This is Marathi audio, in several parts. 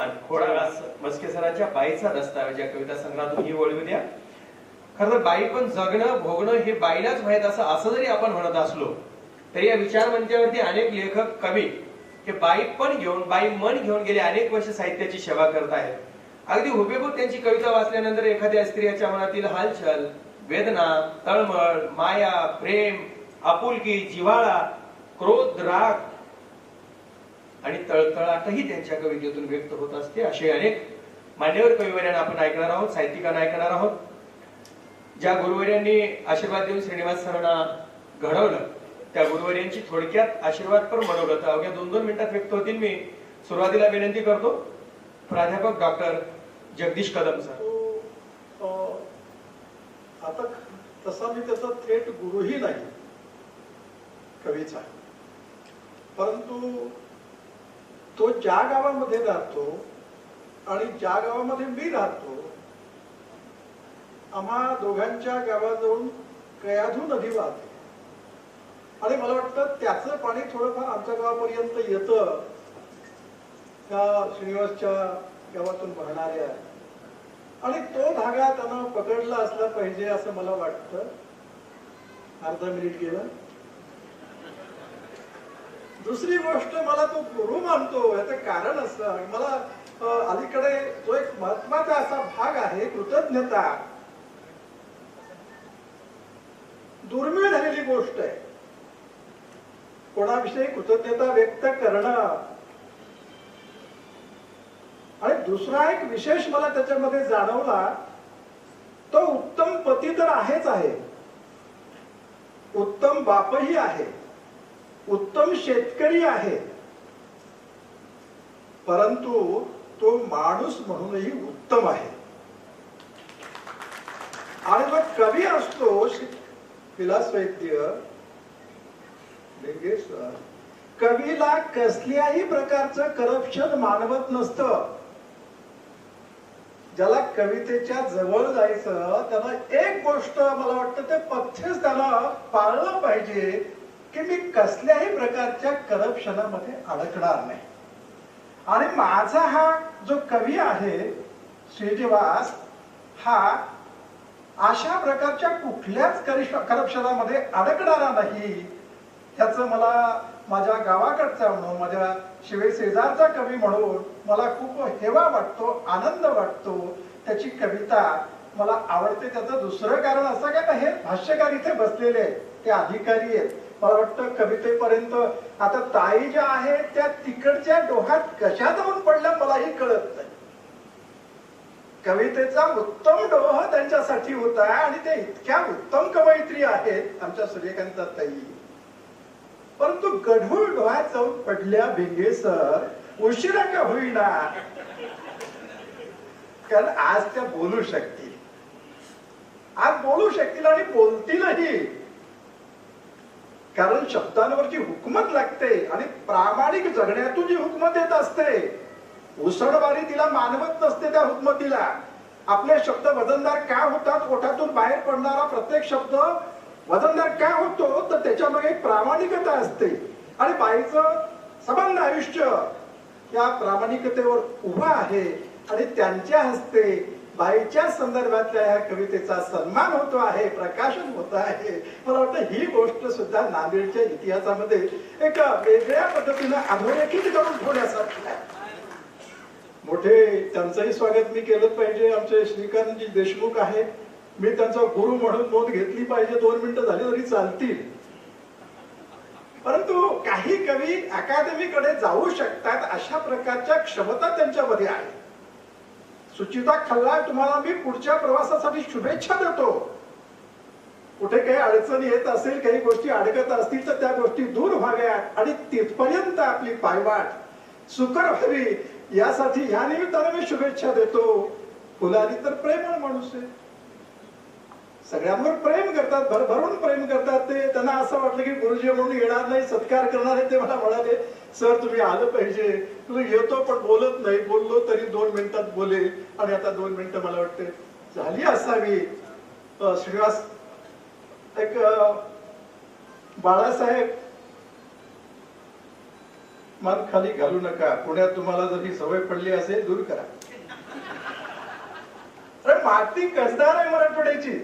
आणि खोडा मस्के सरांच्या बाईचा दस्तावेज या कविता संग्रहातून ही ओळवी द्या. खर तर बाई पण जगणं भोगणं हे बाईलाच माहीत असं असं जरी आपण म्हणत असलो तरी या विचार मंचावरती अनेक लेखक कवी हे बाई पण घेऊन बाई मन घेऊन गेले अनेक वर्ष साहित्याची सेवा करत आहेत. अगदी हुबेहूब त्यांची कविता वाचल्यानंतर एखाद्या स्त्रियाच्या मनातील हालचाल वेदना तळमळ माया प्रेम आपुलकी जिव्हाळा क्रोध राग आणि तळतळाटही त्यांच्या कवितेतून व्यक्त होत असते असे अनेक मान्यवर कविवर्यांना आपण ऐकणार आहोत साहित्यिकांना ऐकणार आहोत. ज्या गुरुवर्यांनी आशीर्वाद देऊन श्रीनिवास सरांना घडवलं त्या गुरुवर्यांची थोडक्यात आशीर्वाद पण मनोगत. अवघ्या दोन दोन मिनिटात व्यक्त होतील मी सुरुवातीला विनंती करतो. प्राध्यापक डॉक्टर जगदीश कदम सर. आता तसा मी त्याचा थेट गुरुही नाही. कवीचा परंतु तो ज्या गावामध्ये राहतो आणि ज्या गावामध्ये मी राहतो आम्हा दोघांच्या गावाजवळून कयाधू नदी वाहते. आणि मला वाटतं त्याचं पाणी थोडंफार आमच्या गावापर्यंत येतं. त्या श्रीनिवासच्या गावातून वाहणाऱ्या. आणि तो धागा त्यानं पकडला असला पाहिजे असं मला वाटतं. अर्धा मिनिट गेलं. दुसरी गोष्ट मला तो गुरु मानतो याचं कारण असं मला अलीकडे तो एक महत्त्वाचा असा भाग आहे कृतज्ञता. दुर्मिळ झालेली गोष्ट आहे. कोणाविषयी कृतज्ञता व्यक्त करणं. आणि दुसरा एक विशेष मला त्याच्यामध्ये जाणवला तो उत्तम पती तर आहेच आहे. उत्तम बापही आहे. उत्तम शेतकरी आहे. परंतु तो माणूस म्हणूनही उत्तम आहे. आणि मग कवी असतो विलास वैद्य लिंगेश्वर. कवीला कसल्याही प्रकारचं करप्शन मानवत नसतं. ज्याला कवितेच्या जवळ जायचं त्याला एक गोष्ट मला वाटतं ते पथ्यच त्याला पाळलं पाहिजे. की मी कसल्याही प्रकारच्या करप्शनामध्ये अडकणार नाही. आणि माझा हा जो कवी आहे श्रीनिवास हा अशा प्रकारच्या कुठल्याच करप्शनामध्ये अडकणारा नाही. ह्याचं मला माझ्या गावाकडचा म्हणून माझ्या शिवे शेजारचा कवी म्हणून मला खूप हेवा वाटतो आनंद वाटतो. त्याची कविता मला आवडते. त्याचं दुसरं कारण असं काय ना हे भाष्यकार इथे बसलेले आहेत. ते अधिकारी आहेत. मला वाटतं कवितेपर्यंत. आता ताई ज्या आहेत त्या तिकडच्या डोहात कशा जाऊन पडल्या मलाही कळत नाही. कवितेचा उत्तम डोह त्यांच्यासाठी होता आणि ते इतक्या उत्तम कवयित्री आहेत आमच्या सूर्यकांत ताई. परंतु गढूळ डोळ्यात जाऊन पडल्या भिंगे सर उशिरा का होईना? कारण आज त्या बोलू शकतील. आज बोलू शकतील आणि बोलतीलही. कारण शब्दांवरची हुकमत लागते आणि प्रामाणिक जगण्यातून जी हुकमत येत असते उसळवारी तिला मानवत नसते त्या हुकमतीला. आपले शब्द वजनदार का होतात? ओठातून बाहेर पडणारा प्रत्येक शब्द वजनदार का होतो? तर त्याच्यामध्ये एक प्रामाणिकता असते. आणि बाईचं संबंध आयुष्य या प्रामाणिकतेवर उभं आहे आणि त्यांच्या हस्ते बाईच्या संदर्भातल्या ह्या कवितेचा सन्मान होतो आहे प्रकाशन होत आहे. मला वाटतं ही गोष्ट सुद्धा नांदेडच्या इतिहासामध्ये एक वेगळ्या पद्धतीनं अधोरेखित करून ठेवण्यासारखी आहे. मोठे त्यांचंही स्वागत मी केलं पाहिजे. आमचे श्रीकांतजी देशमुख आहेत मी त्यांचा गुरु म्हणून नोंद घेतली पाहिजे. दोन मिनिटं झाली तरी चालतील. परंतु काही कवी अकादमीकडे जाऊ शकतात अशा प्रकारच्या क्षमता त्यांच्यामध्ये आहे. सुचिता खल्लाळ तुम्हाला मी पुढच्या प्रवासासाठी शुभेच्छा देतो. कुठे काही अडचण येत असेल काही गोष्टी अडकत असतील तर त्या गोष्टी दूर व्हाव्या आणि तिथपर्यंत आपली पायवाट सुकर व्हावी. यासाठी ह्या निमित्ताने मी शुभेच्छा देतो. फुलारी तर प्रेमळ माणूस आहे. सगळ्यांवर प्रेम करतात भरभरून प्रेम करतात ते. त्यांना असं वाटलं की गुरुजी म्हणून येणार नाही सत्कार करणार आहे ते मला म्हणाले. सर तुम्ही आलं पाहिजे. तुम्ही येतो पण बोलत नाही. बोललो तरी दोन मिनिटात बोलेल. आणि आता दोन मिनिटं मला वाटते झाली असावी. श्रीवास श्रीनिवास एक बाळासाहेब मान खाली घालू नका. पुण्यात तुम्हाला जर ही सवय पडली असेल दूर करा. अरे माती कसदार आहे मराठवाड्याची.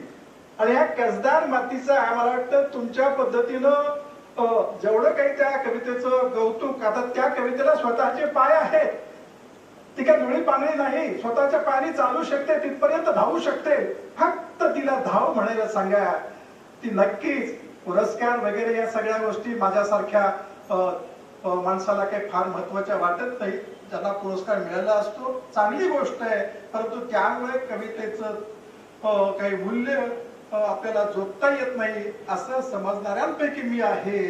आणि ह्या कसदार मातीचा मला वाटतं तुमच्या पद्धतीनं जेवढं काही त्या कवितेचं कौतुक आता त्या कवितेला स्वतःचे पाय आहेत. ती काय धुळी पाणी नाही स्वतःच्या पाणी चालू शकते तिथपर्यंत धावू शकते. फक्त तिला धाव म्हणायला सांगा. ती नक्कीच पुरस्कार वगैरे या सगळ्या गोष्टी माझ्यासारख्या माणसाला काही फार महत्त्वाच्या वाटत नाही. ज्यांना पुरस्कार मिळाला असतो चांगली गोष्ट आहे. परंतु त्यामुळे कवितेचं काही मूल्य आपल्याला जोडता येत नाही असं समजणाऱ्यांपैकी मी आहे.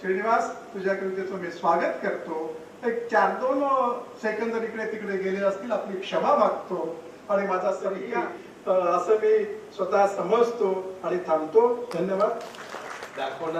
श्रीनिवास तुझ्या कवितेचं मी स्वागत करतो. एक चार दोन सेकंद इकडे तिकडे गेले असतील आपली क्षमा मागतो. आणि माझा सही असं मी स्वतः समजतो आणि थांबतो. धन्यवाद. दाखवणार